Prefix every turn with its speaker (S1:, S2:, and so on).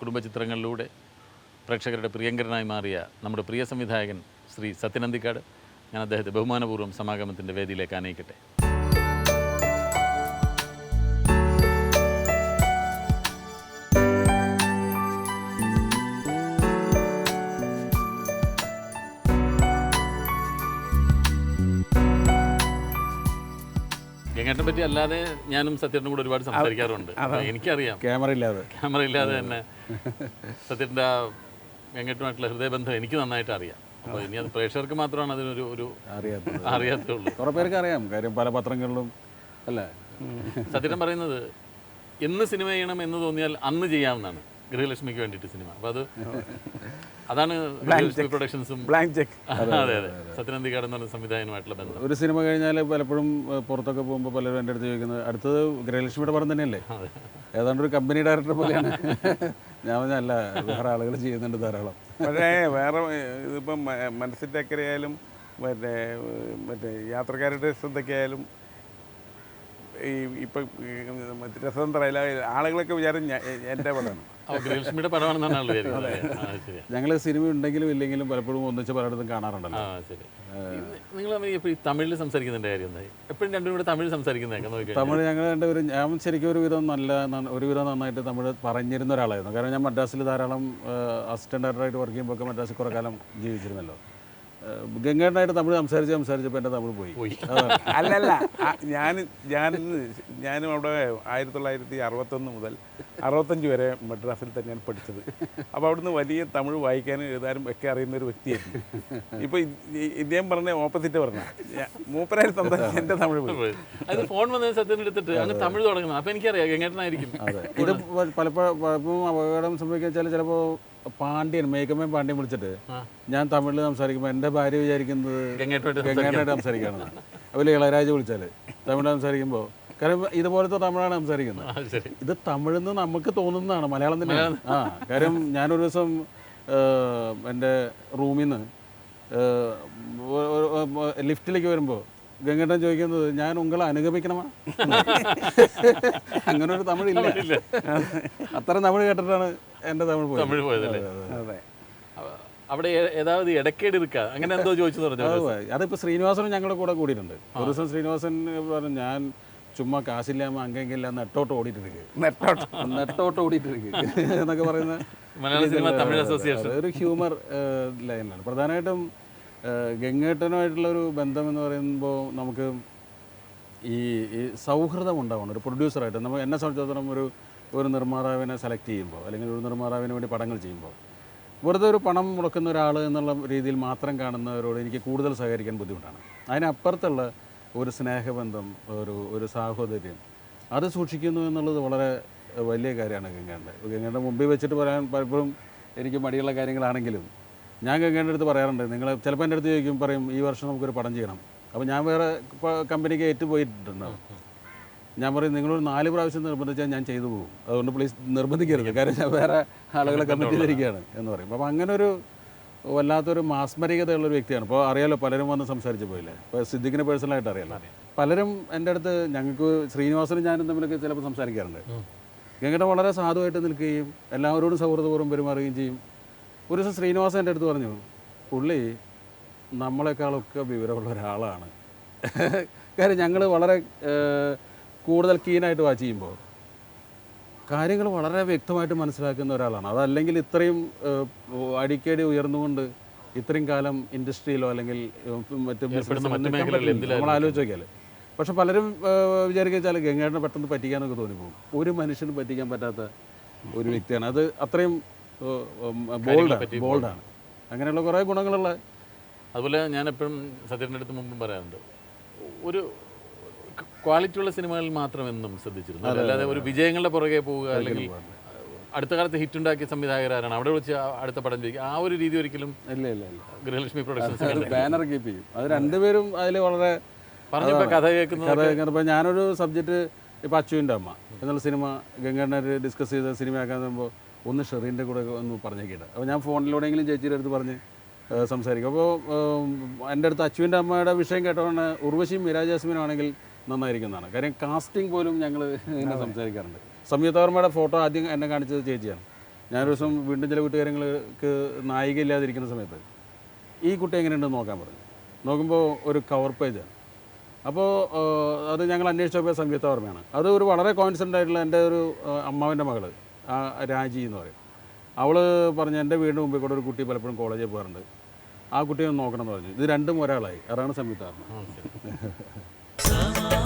S1: കുടുംബ ചിത്രങ്ങളിലൂടെ പ്രേക്ഷകരുടെ പ്രിയങ്കരനായി മാറിയ നമ്മുടെ പ്രിയ സംവിധായകൻ ശ്രീ സത്യനന്ദിക്കാട് ഞാൻ അദ്ദേഹത്തെ ബഹുമാനപൂർവം സമാഗമത്തിന്റെ വേദിയിലേക്ക് ആനയിക്കട്ടെ ഗംഗേട്ടനെ പറ്റി അല്ലാതെ ഞാനും സത്യനും കൂടെ ഒരുപാട് സംസാരിക്കാറുണ്ട്. എനിക്കറിയാം.
S2: ക്യാമറ ഇല്ലാതെ.
S1: ക്യാമറ ഇല്ലാതെ തന്നെ സത്യത്തിന്റെ ആ വെങ്കട്ടുമായിട്ടുള്ള ഹൃദയബന്ധം എനിക്ക് നന്നായിട്ട് അറിയാം. അപ്പോൾ ഇനി അത് പ്രേക്ഷകർക്ക് മാത്രമാണ് അതിനൊരു ഒരു
S2: അറിയാത്തത്.
S1: അറിയാത്തുള്ളൂ.
S2: കുറേ പേർക്ക് അറിയാം. കാര്യം പല പത്രങ്ങളിലും അല്ലേ?
S1: സത്യൻ പറയുന്നത് എന്ന് സിനിമ ചെയ്യണം എന്ന് തോന്നിയാൽ അന്ന് ചെയ്യാവുന്നതാണ്. ഗൃഹലക്ഷ്മിക്ക് വേണ്ടിയിട്ട് സിനിമ. അപ്പോൾ അത് അതാണ് ഗൃഹലക്ഷ്മി പ്രൊഡക്ഷൻസും
S3: ബ്ലാങ്ക് ചെക്ക്
S1: അതെ അതെ സത്യനന്ദിക്കാട് എന്ന് പറഞ്ഞ സംവിധായകനുമായിട്ടുള്ള ബന്ധം.
S2: ഒരു സിനിമ കഴിഞ്ഞാൽ പലപ്പോഴും പുറത്തൊക്കെ പോകുമ്പോൾ പലരും എന്റെ അടുത്ത് ചോദിക്കുന്നത് അടുത്തത് ഗൃഹലക്ഷ്മിയുടെ പടം തന്നെയല്ലേ? ഏതാണ്ട് ഒരു കമ്പനി ഡയറക്ടർ പോലെയാണ്. ഞാൻ പറഞ്ഞല്ല വേറെ ആളുകൾ ചെയ്യുന്നുണ്ട് ധാരാളം.
S3: പക്ഷേ വേറെ ഇതിപ്പം മനസ്സിന്റെ അക്കരയായാലും മറ്റേ മറ്റേ യാത്രക്കാരുടെ ശ്രദ്ധയ്ക്കായാലും ഈ ഇപ്പം രസതന്ത്രയില ആളുകളൊക്കെ വിചാരം എന്റെ പടമാണ്.
S2: ഞങ്ങൾ സിനിമ ഉണ്ടെങ്കിലും ഇല്ലെങ്കിലും പലപ്പോഴും ഒന്നിച്ച് പലയിടത്തും കാണാറുണ്ടല്ലോ.
S1: നിങ്ങൾ ഈ തമിഴിൽ സംസാരിക്കുന്നുണ്ട് കാര്യം എപ്പോഴും രണ്ടും കൂടെ തമിഴ് സംസാരിക്കുന്നതൊക്കെ
S2: തമിഴ് ഞങ്ങൾ രണ്ടുപേരും ഞാൻ ശരിക്കും ഒരു വിധം നല്ല ഒരുവിധം ഒരു വിധം നന്നായിട്ട് തമിഴ് പറഞ്ഞിരുന്ന ഒരാളായിരുന്നു. കാരണം ഞാൻ മദ്രാസിൽ ധാരാളം അസിസ്റ്റന്റ് ഡയറക്ടറായിട്ട് വർക്ക് ചെയ്യുമ്പോൾ മദ്രാസിൽ കുറേ കാലം ജീവിച്ചിരുന്നല്ലോ. ഗംഗേട്ടനായിട്ട് തമിഴ് സംസാരിച്ച് സംസാരിച്ചപ്പോൾ എന്റെ തമിഴ് പോയി.
S1: പോയി.
S3: അല്ലല്ല ഞാൻ ഞാൻ ഞാനും അവിടെ ആയിരത്തി തൊള്ളായിരത്തി അറുപത്തൊന്ന് മുതൽ അറുപത്തഞ്ച് വരെ മദ്രാസിൽ തന്നെയാണ് പഠിച്ചത്. അപ്പോൾ അവിടുന്ന് വലിയ തമിഴ് വായിക്കാനും എഴുതാനും ഒക്കെ അറിയുന്ന ഒരു വ്യക്തിയായിരുന്നു ഇപ്പോൾ ഇദ്ദേഹം പറഞ്ഞ ഓപ്പോസിറ്റ് പറഞ്ഞ മൂപ്പരായി സംസാരിച്ച എന്റെ തമിഴ് പോയി.
S1: അത് ഫോൺ വന്ന സത്യം എടുത്തിട്ട് അങ്ങ് തമിഴ് തുടങ്ങുന്നത് അപ്പോൾ എനിക്കറിയാം ഗംഗേട്ടനായിരിക്കും
S2: അതെ. ഇത് പലപ്പോഴും അപകടം സംഭവിക്കാൻ വെച്ചാൽ ചിലപ്പോൾ പാണ്ഡ്യൻ മേക്കമേ പാണ്ഡ്യൻ വിളിച്ചിട്ട് ഞാൻ തമിഴിൽ സംസാരിക്കുമ്പോൾ എന്റെ ഭാര്യ വിചാരിക്കുന്നത് ഗംഗാനായിട്ട് സംസാരിക്കുകയാണ്. അതുപോലെ ഇളയരാജ വിളിച്ചാൽ തമിഴ് സംസാരിക്കുമ്പോൾ കാരണം ഇതുപോലത്തെ തമിഴാണ് സംസാരിക്കുന്നത്. ഇത് തമിഴെന്ന് നമുക്ക് തോന്നുന്നതാണ് മലയാളം തന്നെ ആ കാര്യം ഞാനൊരു ദിവസം എന്റെ റൂമിൽ നിന്ന് ലിഫ്റ്റിലേക്ക് വരുമ്പോൾ ഗംഗേട്ടൻ ചോദിക്കുന്നത് ഞാൻ ഉങ്ങളെ അനുഗമിക്കണമാ? അങ്ങനെ ഒരു തമിഴില്ല. അത്ര തമിഴ് കേട്ടിട്ടാണ് എന്റെ തമിഴ് പോയത്.
S1: തമിഴ് പോയതല്ലേ?
S3: അതെ
S1: അവിടെ ഏതാവത് ഇടക്കേട് ഇരിക്കുക അങ്ങനെ എന്തോ ചോദിച്ചു പറഞ്ഞു
S2: അത് അതിപ്പോൾ ശ്രീനിവാസനും ഞങ്ങളുടെ കൂടെ കൂടിയിട്ടുണ്ട്. ഒരു ദിവസം ശ്രീനിവാസൻ പറഞ്ഞു ഞാൻ ചുമ്മാ കാശില്ലാമ അങ്കെങ്കില്ല നെട്ടോട്ട് ഓടിയിട്ടിരിക്കുക
S3: നെറ്റോട്ട്
S2: നെട്ടോട്ട് ഓടിയിട്ടിരിക്കുക എന്നൊക്കെ പറയുന്ന
S1: മലയാള സിനിമ തമിഴ് അസോസിയേഷൻ
S2: ഒരു ഹ്യൂമർ ലൈനാണ് പ്രധാനമായിട്ടും ഗംഗേട്ടനുമായിട്ടുള്ള ഒരു ബന്ധം എന്ന് പറയുമ്പോൾ നമുക്ക് ഈ ഈ സൗഹൃദം ഉണ്ടാവണം. ഒരു പ്രൊഡ്യൂസറായിട്ട് നമ്മൾ എന്നെ സംബന്ധിച്ചിടത്തോളം ഒരു ഒരു നിർമ്മാതാവിനെ സെലക്ട് ചെയ്യുമ്പോൾ അല്ലെങ്കിൽ ഒരു നിർമ്മാതാവിന് വേണ്ടി പടങ്ങൾ ചെയ്യുമ്പോൾ വെറുതെ ഒരു പണം മുടക്കുന്ന ഒരാൾ എന്നുള്ള രീതിയിൽ മാത്രം കാണുന്നവരോട് എനിക്ക് കൂടുതൽ സഹകരിക്കാൻ ബുദ്ധിമുട്ടാണ്. അതിനപ്പുറത്തുള്ള ഒരു സ്നേഹബന്ധം ഒരു ഒരു സാഹോദര്യം അത് സൂക്ഷിക്കുന്നു എന്നുള്ളത് വളരെ വലിയ കാര്യമാണ് ഗംഗേന്റെ ഗംഗേന്റെ മുമ്പിൽ വെച്ചിട്ട് പറയാൻ പലപ്പോഴും എനിക്ക് മടിയുള്ള കാര്യങ്ങളാണെങ്കിലും ഞാൻ ഗംഗേന്റെ അടുത്ത് പറയാറുണ്ട് നിങ്ങൾ ചിലപ്പോൾ എന്റെ അടുത്ത് ചോദിക്കും പറയും ഈ വർഷം നമുക്കൊരു പടം ചെയ്യണം. അപ്പോൾ ഞാൻ വേറെ കമ്പനിക്ക് ഏറ്റു പോയിട്ടുണ്ടാവും ഞാൻ പറയും നിങ്ങളൊരു നാല് പ്രാവശ്യം നിർബന്ധിച്ചാൽ ഞാൻ ചെയ്തു പോകും. അതുകൊണ്ട് പ്ലീസ് നിർബന്ധിക്കരുത്. കാരണം ഞാൻ വേറെ ആളുകളെ കമ്മിറ്റ് ചെയ്തിരിക്കുകയാണ് എന്ന് പറയും. അപ്പോൾ അങ്ങനെ ഒരു വല്ലാത്തൊരു മാസ്മരികതയുള്ള ഒരു വ്യക്തിയാണ്. ഇപ്പോൾ അറിയാലോ പലരും വന്ന് സംസാരിച്ച് പോയില്ലേ? ഇപ്പോൾ സിദ്ദിഖിനെ പേഴ്സണലായിട്ട് അറിയാലോ? പലരും എന്റെ അടുത്ത് ഞങ്ങൾക്ക് ശ്രീനിവാസനും ഞാനും തമ്മിലൊക്കെ ചിലപ്പോൾ സംസാരിക്കാറുണ്ട്. ഞങ്ങളുടെ വളരെ സാധുവായിട്ട് നിൽക്കുകയും എല്ലാവരോടും സൗഹൃദപൂർവം പെരുമാറുകയും ചെയ്യും. ഒരു ദിവസം ശ്രീനിവാസൻ എന്റെ അടുത്ത് പറഞ്ഞു പുള്ളി നമ്മളെക്കാളൊക്കെ വിവരമുള്ള ഒരാളാണ്. കാര്യം ഞങ്ങൾ വളരെ കൂടുതൽ കീനായിട്ട് വാച്ച് ചെയ്യുമ്പോൾ കാര്യങ്ങൾ വളരെ വ്യക്തമായിട്ട് മനസ്സിലാക്കുന്ന ഒരാളാണ്. അതല്ലെങ്കിൽ ഇത്രയും അടിക്കടി ഉയർന്നുകൊണ്ട് ഇത്രയും കാലം ഇൻഡസ്ട്രിയിലോ അല്ലെങ്കിൽ മറ്റു. നമ്മൾ ആലോചിച്ച് നോക്കിയാൽ പക്ഷെ പലരും വിചാരിക്കാൽ ഗംഗേട്ടനെ പെട്ടെന്ന് പറ്റിക്കാനൊക്കെ തോന്നിപ്പോകും. ഒരു മനുഷ്യന് പറ്റിക്കാൻ പറ്റാത്ത ഒരു വ്യക്തിയാണ്. അത് അത്രയും ബോൾഡാണ് ബോൾഡാണ് അങ്ങനെയുള്ള കുറേ ഗുണങ്ങളുള്ള
S1: അതുപോലെ ഞാൻ എപ്പോഴും സത്യന്റെ അടുത്ത് മുമ്പും പറയാറുണ്ട്. ഒരു ക്വാളിറ്റി ഉള്ള സിനിമകളിൽ മാത്രം എന്നും ശ്രദ്ധിച്ചിരുന്നു അല്ലാതെ ഒരു വിജയങ്ങളുടെ പുറകെ പോവുക അല്ലെങ്കിൽ അടുത്ത കാലത്ത് ഹിറ്റ് ഉണ്ടാക്കിയ സംവിധായകരാണ് അവിടെ വിളിച്ച് അടുത്ത പടം ചെയ്യിക്കുക ആ ഒരു രീതി ഒരിക്കലും
S2: ഇല്ല ഇല്ല ഇല്ല.
S1: ഗൃഹലക്ഷ്മി പ്രൊഡക്ഷൻസ്
S2: ബാനർ കീപ്പ് ചെയ്യും. അത് രണ്ടുപേരും അതിൽ വളരെ
S1: പറഞ്ഞപ്പോൾ കഥ കേൾക്കുന്നത്
S2: കഥ ഞാനൊരു സബ്ജക്റ്റ് ഇപ്പോൾ അച്ചുവിന്റെ അമ്മ എന്നുള്ള സിനിമ ഗംഗണ്ണർ ഡിസ്കസ് ചെയ്ത സിനിമയാക്കാൻ പറയുമ്പോൾ ഒന്ന് ഷെറീന്റെ കൂടെ ഒന്ന് പറഞ്ഞേക്കിട്ട് അപ്പോൾ ഞാൻ ഫോണിലൂടെയെങ്കിലും ചേച്ചിയുടെ അടുത്ത് പറഞ്ഞ് സംസാരിക്കും. അപ്പോൾ എന്റെ അടുത്ത് അച്ചുവിന്റെ അമ്മയുടെ വിഷയം കേട്ടോണ്ട് ഉർവശിയും മിരാജ് ജാസ്മിനും ആണെങ്കിൽ നന്നായിരിക്കുന്നതാണ്. കാര്യം കാസ്റ്റിംഗ് പോലും ഞങ്ങൾ ഇങ്ങനെ സംസാരിക്കാറുണ്ട്. സംയുക്ത വർമ്മയുടെ ഫോട്ടോ ആദ്യം എന്നെ കാണിച്ചത് ചേച്ചിയാണ്. ഞാനൊരു ദിവസം വീണ്ടും ചില കൂട്ടുകാരങ്ങൾക്ക് നായിക ഇല്ലാതിരിക്കുന്ന സമയത്ത് ഈ കുട്ടി എങ്ങനെയുണ്ടെന്ന് നോക്കാൻ പറഞ്ഞു. നോക്കുമ്പോൾ ഒരു കവർ പേജാണ് അപ്പോൾ അത് ഞങ്ങൾ അന്വേഷിച്ചപ്പോൾ സംയുക്ത വർമ്മയാണ് അത് ഒരു വളരെ കോൺസെന്റ് ആയിട്ടുള്ള എന്റെ ഒരു അമ്മാവന്റെ മകൾ ആ രാജി എന്ന് പറയും. അവൾ പറഞ്ഞു എന്റെ വീടിന് മുമ്പിൽ കൂടെ ഒരു കുട്ടി പലപ്പോഴും കോളേജിൽ പോകാറുണ്ട്. ആ കുട്ടിയെ ഒന്ന് നോക്കണം എന്ന് പറഞ്ഞു. ഇത് രണ്ടും ഒരാളായി. അതാണ് സംയുക്ത ഓർമ്മ
S1: ആ, ശരി.